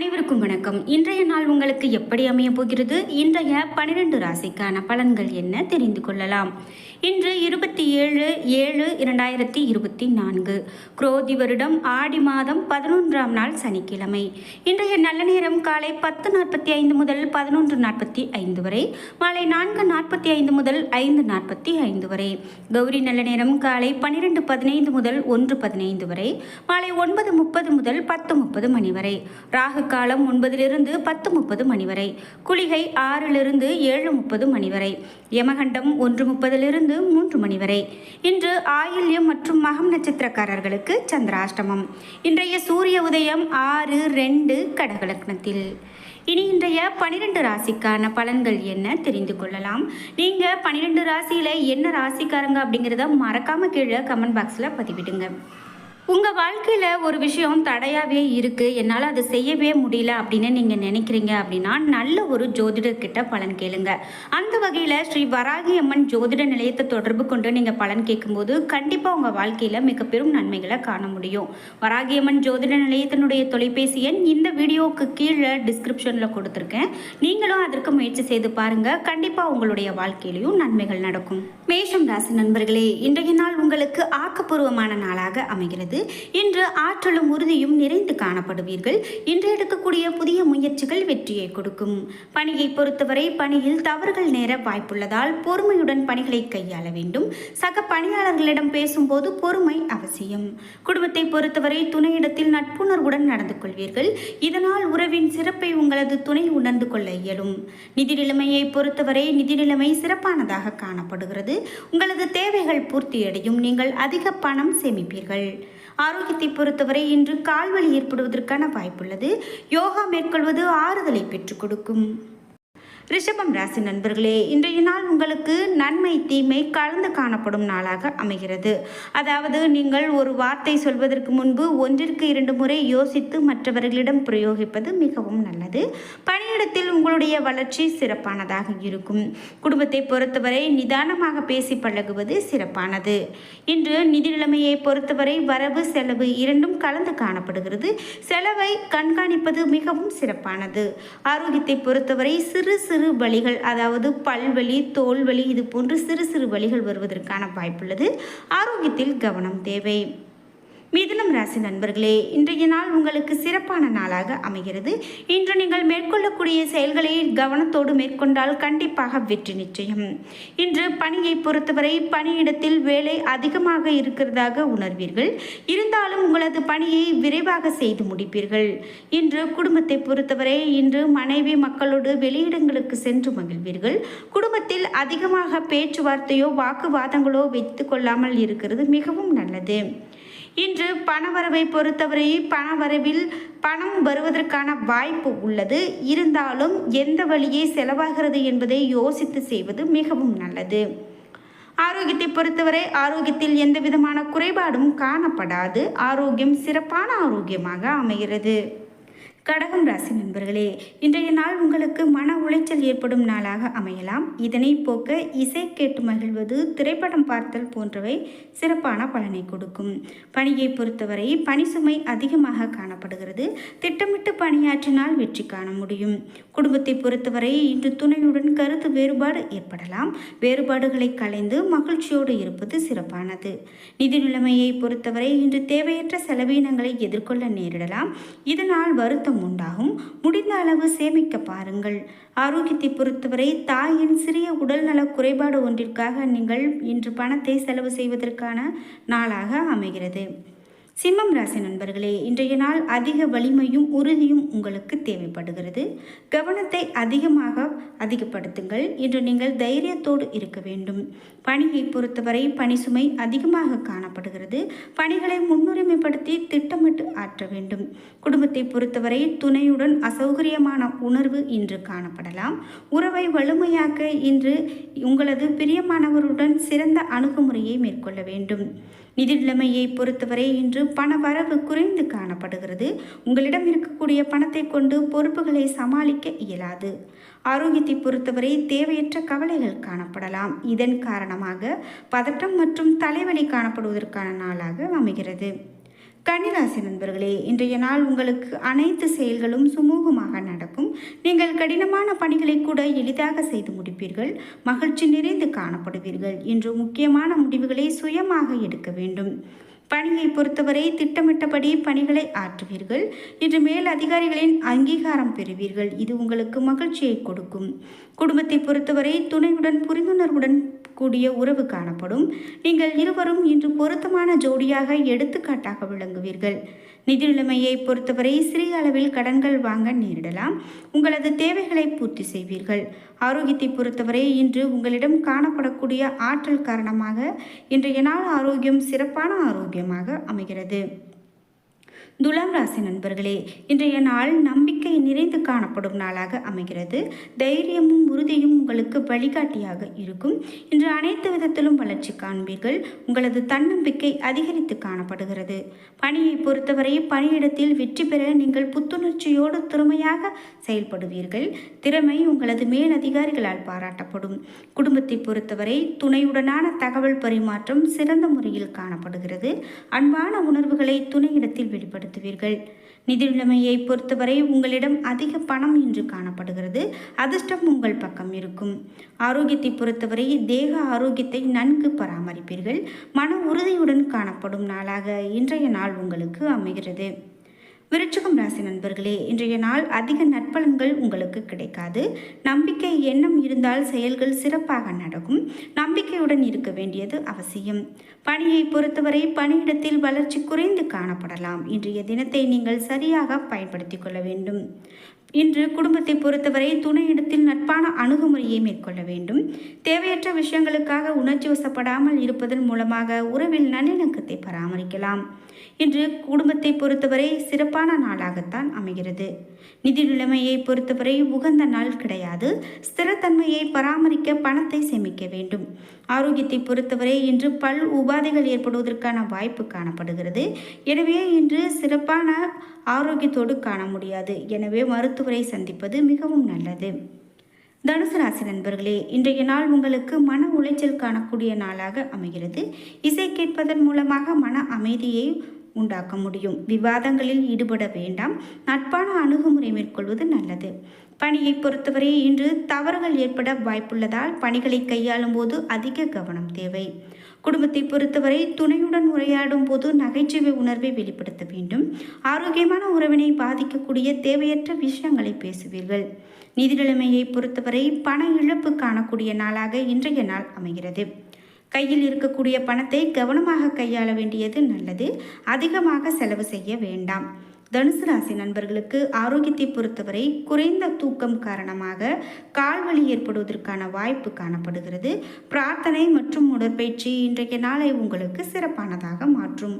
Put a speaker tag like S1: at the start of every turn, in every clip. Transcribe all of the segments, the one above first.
S1: அனைவருக்கும் வணக்கம். இன்றைய நாள் உங்களுக்கு எப்படி அமைய போகிறது? இன்றைய பனிரெண்டு ராசிக்கான பலன்கள் என்ன? தெரிந்து கொள்ளலாம். இன்று இருபத்தி ஏழு ஏழு இரண்டாயிரத்தி இருபத்தி நான்கு. குரோதி வருடம் ஆடி மாதம் பதினொன்றாம் நாள் சனிக்கிழமை. இன்றைய நல்ல நேரம் காலை பத்து நாற்பத்தி ஐந்து முதல் பதினொன்று நாற்பத்தி ஐந்து வரை மாலை நான்கு நாற்பத்தி ஐந்து முதல் ஐந்து நாற்பத்தி ஐந்து வரை. கௌரி நல்ல நேரம் காலை பன்னிரெண்டு பதினைந்து முதல் ஒன்று பதினைந்து வரை மாலை ஒன்பது முப்பது முதல் பத்து முப்பது மணி வரை. ராகு காலம் ஒன்பதிலிருந்து பத்து முப்பது மணி வரை. குளிகை ஆறிலிருந்து ஏழு முப்பது மணி வரை. யமகண்டம் ஒன்று முப்பதிலிருந்து மூன்று மணி வரை. இன்று ஆயில்யம் மற்றும் மகம் நட்சத்திரக்காரர்களுக்கு சந்திராஷ்டமம். இன்றைய சூரிய உதயம் ஆறு ரெண்டு கடகலக்னத்தில். இனி இன்றைய பனிரெண்டு ராசிக்கான பலன்கள் என்ன தெரிந்து கொள்ளலாம். நீங்கள் பன்னிரெண்டு ராசியில் என்ன ராசிக்காரங்க அப்படிங்கிறத மறக்காமல் கீழே கமெண்ட் பாக்ஸில் பதிவிடுங்க. உங்கள் வாழ்க்கையில் ஒரு விஷயம் தடையாகவே இருக்குது என்னால் அதை செய்யவே முடியல அப்படின்னு நீங்கள் நினைக்கிறீங்க அப்படின்னா நல்ல ஒரு ஜோதிடர்கிட்ட பலன் கேளுங்க. அந்த வகையில் ஸ்ரீ வராகி அம்மன் ஜோதிட நிலையத்தை தொடர்பு கொண்டு நீங்கள் பலன் கேட்கும்போது கண்டிப்பாக உங்கள் வாழ்க்கையில் மிக பெரும் நன்மைகளை காண முடியும். வராகி அம்மன் ஜோதிட நிலையத்தினுடைய தொலைபேசி எண் இந்த வீடியோவுக்கு கீழே டிஸ்கிரிப்ஷனில் கொடுத்துருக்கேன். நீங்களும் அதற்கு முயற்சி செய்து பாருங்கள் கண்டிப்பாக உங்களுடைய வாழ்க்கையிலையும் நன்மைகள் நடக்கும். மேஷம் ராசி நண்பர்களே இன்றைய நாள் உங்களுக்கு ஆக்கப்பூர்வமான நாளாக அமைகிறது. இன்று ஆற்றலும் உறுதியும் நிறைந்து காணப்படுவீர்கள். இன்று எடுக்கக்கூடிய புதிய முயற்சிகள் வெற்றியை கொடுக்கும். பணியை பொறுத்தவரை பணியில் தவறுகள் நேர வாய்ப்புள்ளதால் பொறுமையுடன் பணிகளை கையாள வேண்டும். சக பணியாளர்களிடம் பேசும்போது பொறுமை அவசியம். குடும்பத்தை பொறுத்தவரை துணையிடத்தில் நட்புணர்வுடன் நடந்து கொள்வீர்கள். இதனால் உறவின் சிறப்பை உங்களது துணை உணர்ந்து கொள்ள இயலும். நிதி நிலைமையை பொறுத்தவரை நிதி நிலைமை சிறப்பானதாக காணப்படுகிறது. உங்களது தேவைகள் பூர்த்தியடையும். நீங்கள் அதிக பணம் சேமிப்பீர்கள். ஆரோக்கியத்தை பொறுத்தவரை இன்று கால்வலி ஏற்படுவதற்கான வாய்ப்புள்ளது. யோகா மேற்கொள்வது ஆறுதலை பெற்றுக் கொடுக்கும். ரிஷபம் ராசி நண்பர்களே இன்றைய நாள் உங்களுக்கு நன்மை தீமை கலந்து காணப்படும் நாளாக அமைகிறது. அதாவது நீங்கள் ஒரு வார்த்தை சொல்வதற்கு முன்பு ஒன்றிற்கு இரண்டு முறை யோசித்து மற்றவர்களிடம் பிரயோகிப்பது மிகவும் நல்லது. பணியிடத்தில் உங்களுடைய வளர்ச்சி சிறப்பானதாக இருக்கும். குடும்பத்தை பொறுத்தவரை நிதானமாக பேசி பழகுவது சிறப்பானது. இன்று நிதி நிலைமையை பொறுத்தவரை வரவு செலவு இரண்டும் கலந்து காணப்படுகிறது. செலவை கண்காணிப்பது மிகவும் சிறப்பானது. ஆரோக்கியத்தை பொறுத்தவரை சிறு சிறு சிறு வலிகள் அதாவது பல்வலி தோல்வலி இது போன்று சிறு சிறு வலிகள் வருவதற்கான வாய்ப்புள்ளது. ஆரோக்கியத்தில் கவனம் தேவை. மிதுனம் ராசி நண்பர்களே இன்றைய நாள் உங்களுக்கு சிறப்பான நாளாக அமைகிறது. இன்று நீங்கள் மேற்கொள்ளக்கூடிய செயல்களை கவனத்தோடு மேற்கொண்டால் கண்டிப்பாக வெற்றி நிச்சயம். இன்று பணியை பொறுத்தவரை பணியிடத்தில் வேலை அதிகமாக இருக்கிறதாக உணர்வீர்கள். இருந்தாலும் உங்களது பணியை விரைவாக செய்து முடிப்பீர்கள். இன்று குடும்பத்தை பொறுத்தவரை இன்று மனைவி மக்களோடு வெளியிடங்களுக்கு சென்று மகிழ்வீர்கள். குடும்பத்தில் அதிகமாக பேச்சுவார்த்தையோ வாக்குவாதங்களோ வைத்து கொள்ளாமல் இருக்கிறது மிகவும் நல்லது. இன்று பணவரவை பொறுத்தவரை பணவரவில் பணம் வருவதற்கான வாய்ப்பு உள்ளது. இருந்தாலும் எந்த வழியே செலவாகிறது என்பதை யோசித்து செய்வது மிகவும் நல்லது. ஆரோக்கியத்தை பொறுத்தவரை ஆரோக்கியத்தில் எந்த விதமான குறைபாடும் காணப்படாது. ஆரோக்கியம் சிறப்பான ஆரோக்கியமாக அமைகிறது. கடகம் ராசி நண்பர்களே இன்றைய நாள் உங்களுக்கு மன உளைச்சல் ஏற்படும் நாளாக அமையலாம். இதனை போக்க இசை கேட்டு மகிழ்வது திரைப்படம் பார்த்தல் போன்றவை சிறப்பான பலனை கொடுக்கும். பணியை பொறுத்தவரை பணி சுமை அதிகமாக காணப்படுகிறது. திட்டமிட்டு பணியாற்றினால் வெற்றி காண முடியும். குடும்பத்தை பொறுத்தவரை இன்று துணையுடன் கருத்து வேறுபாடு ஏற்படலாம். வேறுபாடுகளை கலைந்து மகிழ்ச்சியோடு இருப்பது சிறப்பானது. நிதி நிலைமையை பொறுத்தவரை இன்று தேவையற்ற செலவீனங்களை எதிர்கொள்ள நேரிடலாம். இதனால் வருத்தம் உண்டாகும். முடிந்த அளவு சேமிக்க பாருங்கள். ஆரோக்கியத்தை பொறுத்தவரை தாயின் சிறிய உடல்நல குறைபாடு ஒன்றிற்காக நீங்கள் இன்று பணத்தை செலவு செய்வதற்கான நாளாக அமைகிறது. சிம்மம் ராசி நண்பர்களே இன்றைய நாள் அதிக வலிமையும் உறுதியும் உங்களுக்கு தேவைப்படுகிறது. கவனத்தை அதிகமாக அதிகப்படுத்துங்கள். இன்று நீங்கள் தைரியத்தோடு இருக்க வேண்டும். பணியை பொறுத்தவரை பணி சுமை அதிகமாக காணப்படுகிறது. பணிகளை முன்னுரிமைப்படுத்தி திட்டமிட்டு ஆற்ற வேண்டும். குடும்பத்தை பொறுத்தவரை துணையுடன் அசௌகரியமான உணர்வு இன்று காணப்படலாம். உறவை வலிமையாக்க இன்று உங்களது பிரியமானவருடன் சிறந்த அணுகுமுறையை மேற்கொள்ள வேண்டும். நிதி நிலைமையை பொறுத்தவரை இன்று பண வரவு குறைந்து காணப்படுகிறது. உங்களிடம் இருக்கக்கூடிய பணத்தை கொண்டு பொறுப்புகளை சமாளிக்க இயலாது. ஆரோக்கியத்தை பொறுத்தவரை தேவையற்ற கவலைகள் காணப்படலாம். இதன் காரணமாக பதட்டம் மற்றும் தலைவலி காணப்படுவதற்கான நாளாக அமைகிறது. கன்னிராசி நண்பர்களே இன்றைய நாள் உங்களுக்கு அனைத்து செயல்களும் சுமூகமாக நடக்கும். நீங்கள் கடினமான பணிகளை கூட எளிதாக செய்து முடிப்பீர்கள். மகிழ்ச்சி நிறைந்து காணப்படுவீர்கள். இன்று முக்கியமான முடிவுகளை சுயமாக எடுக்க வேண்டும். பணியை பொறுத்தவரை திட்டமிட்டபடி பணிகளை ஆற்றுவீர்கள். இன்று மேல் அதிகாரிகளின் அங்கீகாரம் பெறுவீர்கள். இது உங்களுக்கு மகிழ்ச்சியை கொடுக்கும். குடும்பத்தை பொறுத்தவரை துணையுடன் புரிந்துணர்வுடன் கூடிய உறவு காணப்படும். நீங்கள் இருவரும் இன்று பொருத்தமான ஜோடியாக எடுத்துக்காட்டாக விளங்குவீர்கள். நிதி நிலைமையை பொறுத்தவரை சிறிய அளவில் கடன்கள் வாங்க நேரிடலாம். உங்களது தேவைகளை பூர்த்தி செய்வீர்கள். ஆரோக்கியத்தை பொறுத்தவரை இன்று உங்களிடம் காணப்படக்கூடிய ஆற்றல் காரணமாக இன்றைய நாள் ஆரோக்கியம் சிறப்பான ஆரோக்கியமாக அமைகிறது. துலாம் ராசி நண்பர்களே இன்றைய நாள் நம்பிக்கை நிறைந்து காணப்படும் நாளாக அமைகிறது. தைரியமும் உறுதியும் உங்களுக்கு வழிகாட்டியாக இருக்கும். இன்று அனைத்து விதத்திலும் வளர்ச்சி காண்பீர்கள். உங்களது தன்னம்பிக்கை அதிகரித்து காணப்படுகிறது. பணியை பொறுத்தவரை பணியிடத்தில் வெற்றி பெற நீங்கள் புத்துணர்ச்சியோடு திறமையாக செயல்படுவீர்கள். திறமை உங்களது மேல் அதிகாரிகளால் பாராட்டப்படும். குடும்பத்தை பொறுத்தவரை துணையுடனான தகவல் பரிமாற்றம் சிறந்த முறையில் காணப்படுகிறது. அன்பான உணர்வுகளை துணையிடத்தில் வெளிப்படுத்த பயன்படுத்துவீர்கள். நிதிநிலைமையை பொறுத்தவரை உங்களிடம் அதிக பணம் இன்று காணப்படுகிறது. அதிர்ஷ்டம் உங்கள் பக்கம் இருக்கும். ஆரோக்கியத்தை பொறுத்தவரை தேக ஆரோக்கியத்தை நன்கு பராமரிப்பீர்கள். மன உறுதியுடன் காணப்படும் நாளாக இன்றைய நாள் உங்களுக்கு அமைகிறது. விருச்சகம் ராசி நண்பர்களே இன்றைய நாள் அதிக நற்பலன்கள் உங்களுக்கு கிடைக்காது. நம்பிக்கை எண்ணம் இருந்தால் செயல்கள் சிறப்பாக நடக்கும். நம்பிக்கையுடன் இருக்க வேண்டியது அவசியம். பணியை பொறுத்தவரை பணியிடத்தில் வளர்ச்சி குறைந்து காணப்படலாம். இன்றைய தினத்தை நீங்கள் சரியாக பயன்படுத்திக் கொள்ள வேண்டும். இன்று குடும்பத்தை பொறுத்தவரை துணையிடத்தில் நட்பான அணுகுமுறையை மேற்கொள்ள வேண்டும். தேவையற்ற விஷயங்களுக்காக உணர்ச்சி வசப்படாமல் இருப்பதன் மூலமாக உறவில் நல்லிணக்கத்தை பராமரிக்கலாம். இன்று குடும்பத்தை பொறுத்தவரை சிறப்பான நாளாகத்தான் அமைகிறது. நிதி நிலைமையை பொறுத்தவரை உகந்த நாள் கிடையாது. ஸ்திரத்தன்மையை பராமரிக்க பணத்தை சேமிக்க வேண்டும். ஆரோக்கியத்தை பொறுத்தவரை இன்று பல் உபாதைகள் ஏற்படுவதற்கான வாய்ப்பு காணப்படுகிறது. எனவே இன்று சிறப்பான ஆரோக்கியத்தோடு காண முடியாது. எனவே மருத்துவ மருத்துவரை சந்திப்பது மிகவும் நல்லது. தனுசு ராசி நண்பர்களே இன்றைய நாள் உங்களுக்கு மன உளைச்சல் காணக்கூடிய நாளாக அமைகிறது. இசை கேட்பதன் மூலமாக மன அமைதியை உண்டாக்க முடியும். விவாதங்களில் ஈடுபட வேண்டாம். நட்பான அணுகுமுறை மேற்கொள்வது நல்லது. பணியை பொறுத்தவரை இன்று தவறுகள் ஏற்பட வாய்ப்புள்ளதால் பணிகளை கையாளும் போது அதிக கவனம் தேவை. குடும்பத்தை பொறுத்தவரை துணையுடன் உரையாடும் போது நகைச்சுவை உணர்வை வெளிப்படுத்த வேண்டும். ஆரோக்கியமான உறவினை பாதிக்கக்கூடிய தேவையற்ற விஷயங்களை பேசுவீர்கள். நிதிநிலைமையை பொறுத்தவரை பண இழப்பு காணக்கூடிய நாளாக இன்றைய நாள் அமைகிறது. கையில் இருக்கக்கூடிய பணத்தை கவனமாக கையாள வேண்டியது நல்லது. அதிகமாக செலவு செய்ய வேண்டாம். தனுசு ராசி நண்பர்களுக்கு ஆரோக்கியத்தை பொறுத்தவரை குறைந்த தூக்கம் காரணமாக கால்வழி ஏற்படுவதற்கான வாய்ப்பு காணப்படுகிறது. பிரார்த்தனை மற்றும் உடற்பயிற்சி இன்றைய நாளை உங்களுக்கு சிறப்பானதாக மாற்றும்.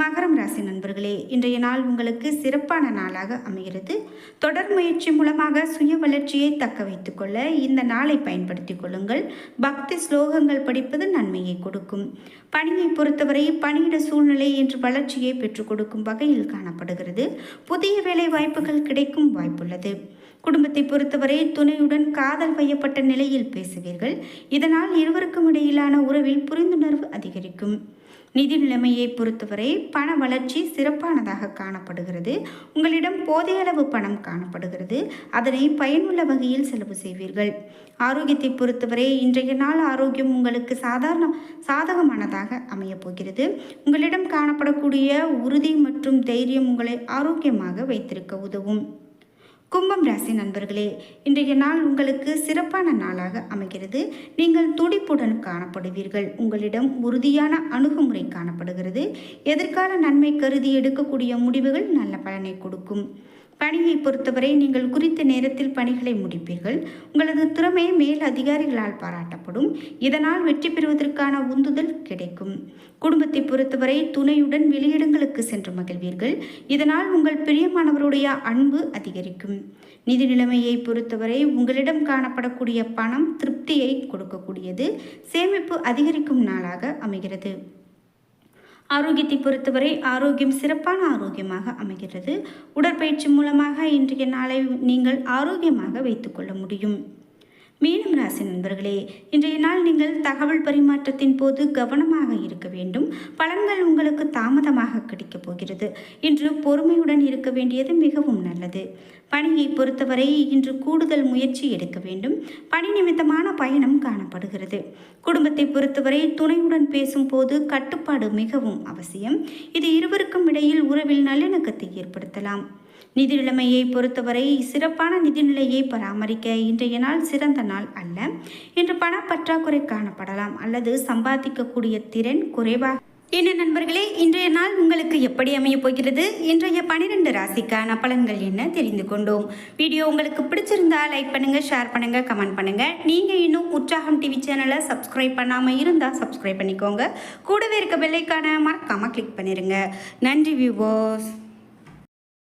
S1: மகரம் ராசி நண்பர்களே இன்றைய நாள் உங்களுக்கு சிறப்பான நாளாக அமைகிறது. தொடர் முயற்சி மூலமாக சுய வளர்ச்சியை தக்க வைத்துக்கொள்ள இந்த நாளை பயன்படுத்தி கொள்ளுங்கள். பக்தி ஸ்லோகங்கள் படிப்பது நன்மையை கொடுக்கும். பணியை பொறுத்தவரை பணியிட சூழ்நிலை என்று வளர்ச்சியை பெற்றுக் கொடுக்கும் வகையில் காணப்படுகிறது. புதிய வேலை வாய்ப்புகள் கிடைக்கும் வாய்ப்புள்ளது. குடும்பத்தை பொறுத்தவரை துணையுடன் காதல் வையப்பட்ட நிலையில் பேசுவீர்கள். இதனால் இருவருக்கும் இடையிலான உறவில் புரிந்துணர்வு அதிகரிக்கும். நிதி நிலைமையை பொறுத்தவரை பண வளர்ச்சி சிறப்பானதாக காணப்படுகிறது. உங்களிடம் போதிய அளவு பணம் காணப்படுகிறது. அதனை பயனுள்ள வகையில் செலவு செய்வீர்கள். ஆரோக்கியத்தை பொறுத்தவரை இன்றைய நாள் ஆரோக்கியம் உங்களுக்கு சாதாரண சாதகமானதாக அமையப் போகிறது. உங்களிடம் காணப்படக்கூடிய உறுதி மற்றும் தைரியம் உங்களை ஆரோக்கியமாக வைத்திருக்க உதவும். கும்பம் ராசி நண்பர்களே இன்றைய நாள் உங்களுக்கு சிறப்பான நாளாக அமைகிறது. நீங்கள் துடிப்புடன் காணப்படுவீர்கள். உங்களிடம் உறுதியான அணுகுமுறை காணப்படுகிறது. எதிர்கால நன்மை கருதி எடுக்கக்கூடிய முடிவுகள் நல்ல பலனை கொடுக்கும். பணியை பொறுத்தவரை நீங்கள் குறித்த நேரத்தில் பணிகளை முடிப்பீர்கள். உங்களது திறமை மேல் அதிகாரிகளால் பாராட்டப்படும். இதனால் வெற்றி பெறுவதற்கான உந்துதல் கிடைக்கும். குடும்பத்தை பொறுத்தவரை துணையுடன் வெளியிடங்களுக்கு சென்று மகிழ்வீர்கள். இதனால் உங்கள் பிரியமானவருடைய அன்பு அதிகரிக்கும். நிதி நிலைமையை பொறுத்தவரை உங்களிடம் காணப்படக்கூடிய பணம் திருப்தியை கொடுக்கக்கூடியது. சேமிப்பு அதிகரிக்கும் நாளாக அமைகிறது. ஆரோக்கியத்தை பொறுத்தவரை ஆரோக்கியம் சிறப்பான ஆரோக்கியமாக அமைகிறது. உடற்பயிற்சி மூலமாக இன்றைய நாளை நீங்கள் ஆரோக்கியமாக வைத்துக்கொள்ள முடியும். மீனம் ராசி நண்பர்களே இன்றைய நாள் நீங்கள் தகவல் பரிமாற்றத்தின் போது கவனமாக இருக்க வேண்டும். பலன்கள் உங்களுக்கு தாமதமாக கிடைக்கப் போகிறது. இன்று பொறுமையுடன் இருக்க வேண்டியது மிகவும் நல்லது. பணியை பொறுத்தவரை இன்று கூடுதல் முயற்சி எடுக்க வேண்டும். பணி நிமித்தமான பயணம் காணப்படுகிறது. குடும்பத்தை பொறுத்தவரை துணையுடன் பேசும்போது கட்டுப்பாடு மிகவும் அவசியம். இது இருவருக்கும் இடையில் உறவில் நல்லிணக்கத்தை ஏற்படுத்தலாம். நிதி நிலைமையை பொறுத்தவரை சிறப்பான நிதிநிலையை பராமரிக்க இன்றைய நாள் சிறந்த நாள் அல்ல. இன்று பணப்பற்றாக்குறை காணப்படலாம். அல்லது சம்பாதிக்கக்கூடிய திறன் குறைவாக என்ன நண்பர்களே இன்றைய நாள் உங்களுக்கு எப்படி அமைய போகிறது? இன்றைய பனிரெண்டு ராசிக்கான பலன்கள் என்ன தெரிந்து கொண்டோம். வீடியோ உங்களுக்கு பிடிச்சிருந்தா லைக் பண்ணுங்க ஷேர் பண்ணுங்க கமெண்ட் பண்ணுங்க. நீங்க இன்னும் உற்சாகம் டிவி சேனலை சப்ஸ்கிரைப் பண்ணாம இருந்தா சப்ஸ்கிரைப் பண்ணிக்கோங்க. கூடவே இருக்க பெல்லைக்கான மறக்காம கிளிக் பண்ணிருங்க. நன்றி வியூவர்ஸ்